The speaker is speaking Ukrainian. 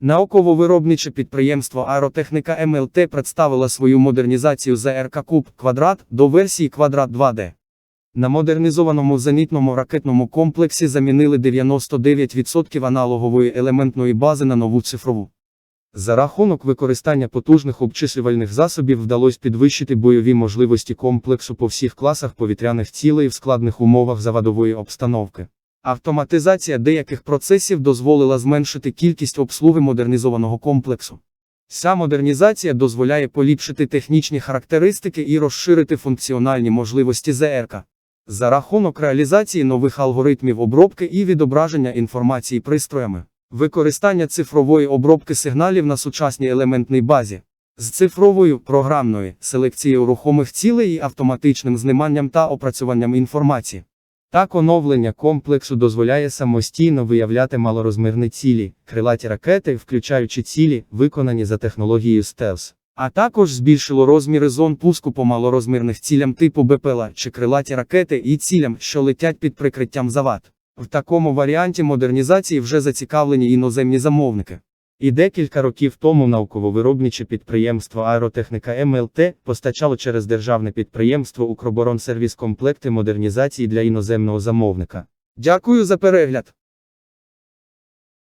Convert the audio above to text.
Науково-виробниче підприємство Аеротехніка МЛТ представило свою модернізацію ЗРК Куб Квадрат до версії Квадрат 2D. На модернізованому зенітному ракетному комплексі замінили 99% аналогової елементної бази на нову цифрову. За рахунок використання потужних обчислювальних засобів вдалося підвищити бойові можливості комплексу по всіх класах повітряних цілей в складних умовах заводової обстановки. Автоматизація деяких процесів дозволила зменшити кількість обслуги модернізованого комплексу. Ця модернізація дозволяє поліпшити технічні характеристики і розширити функціональні можливості ЗРК. За рахунок реалізації нових алгоритмів обробки і відображення інформації пристроями, використання цифрової обробки сигналів на сучасній елементній базі, з цифровою програмною селекцією рухомих цілей і автоматичним зніманням та опрацюванням інформації. Так оновлення комплексу дозволяє самостійно виявляти малорозмірні цілі, крилаті ракети, включаючи цілі, виконані за технологією стелс. А також збільшило розміри зон пуску по малорозмірних цілям типу БПЛА чи крилаті ракети і цілям, що летять під прикриттям завад. В такому варіанті модернізації вже зацікавлені іноземні замовники. І декілька років тому науково-виробниче підприємство Аеротехніка МЛТ постачало через державне підприємство Укроборонсервіс комплекти модернізації для іноземного замовника. Дякую за перегляд.